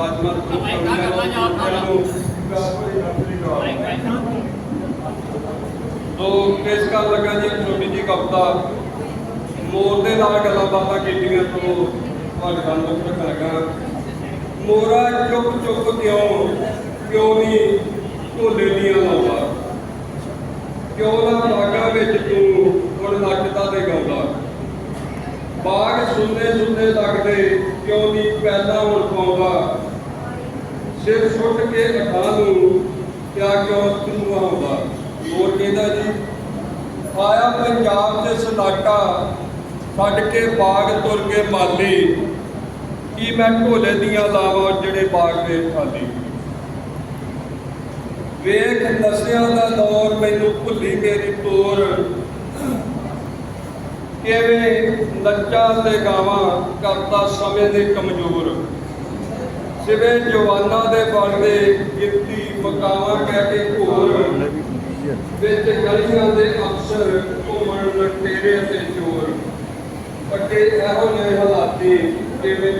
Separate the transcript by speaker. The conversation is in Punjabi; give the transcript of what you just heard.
Speaker 1: ਬਾਜਮਤ ਤੋ ਕਿਸ ਕਰ ਲੱਗਾ ਜੀ ਛੋਟੀ ਜੀ ਕਵਿਤਾ। ਮੋਰ ਨਾਲ ਗੱਲਾਂ ਬਾਤਾਂ ਕੀਤੀਆਂ ਤੋਂ ਤੁਹਾਡੇ ਨਾਲ ਮੁੱਖ ਰੱਖਣ ਲੱਗਾ। ਮੋਰਾ ਚੁੱਪ ਚੁੱਪ ਕਿਉਂ? ਕਿਉਂ ਨਹੀਂ ਢੋਲੇ ਦੀਆਂ ਲਾਉਂਦਾ ਕਿਉਂ ਨਾ ਬਾਗਾਂ ਵਿੱਚ ਤੂੰ ਹੁਣ ਨੱਚਦਾ ਤੇ ਗਾਉਂਦਾ ਬਾਗ ਸੁਣਦੇ ਸੁਣਦੇ ਲੱਗਦੇ ਕਿਉਂ ਨਹੀਂ ਪਹਿਲਾਂ ਹੁਣ ਪਾਉਂਦਾ? ਸਿਰ ਸੁੱਟ ਕੇ ਅਠਾਂ ਨੂੰ ਕਿਆ ਕਿਉਂ ਤੂੰ ਆਉਂਦਾ? ਹੋਰ ਕਹਿੰਦਾ ਜੀ, ਆਇਆ ਪੰਜਾਬ ਤੇ ਸਦਾਕਾ ਛੱਡ ਕੇ ਬਾਗ ਤੁਰ ਕੇ ਮਾਲੀ। ਕੀ ਮੈਂ ਢੋਲੇ ਦੀਆਂ ਲਾਵਾਂ ਜਿਹੜੇ ਬਾਗ ਦੇ ਖਾਲੀ? ਵੇਖ ਨਸਿਆਂ ਦਾ ਦੌਰ ਮੈਨੂੰ ਭੁੱਲੀ ਮੇਰੀ ਤੋਰ। ਕਿਵੇਂ ਨੱਚਾਂ ਤੇ ਗਾਵਾਂ ਕਰਦਾ ਸਮੇਂ ਦੇ ਕਮਜ਼ੋਰ। ਸਿਵੇ ਜਵਾਨਾਂ ਦੇ ਬਣਦੇ ਗਿਣਤੀ ਮਕਾਵਾਂ ਕਹਿ ਕੇ ਘੋਰ ਵਿੱਚ ਗਲੀਆਂ ਦੇ ਅਫਸਰ ਘੁੰਮਣ ਲਟੇਰੇ ਤੇ ਚੋਰ। ਅੱਗੇ ਇਹੋ ਜਿਹੇ ਹਾਲਾਤੀ ਕਿਵੇਂ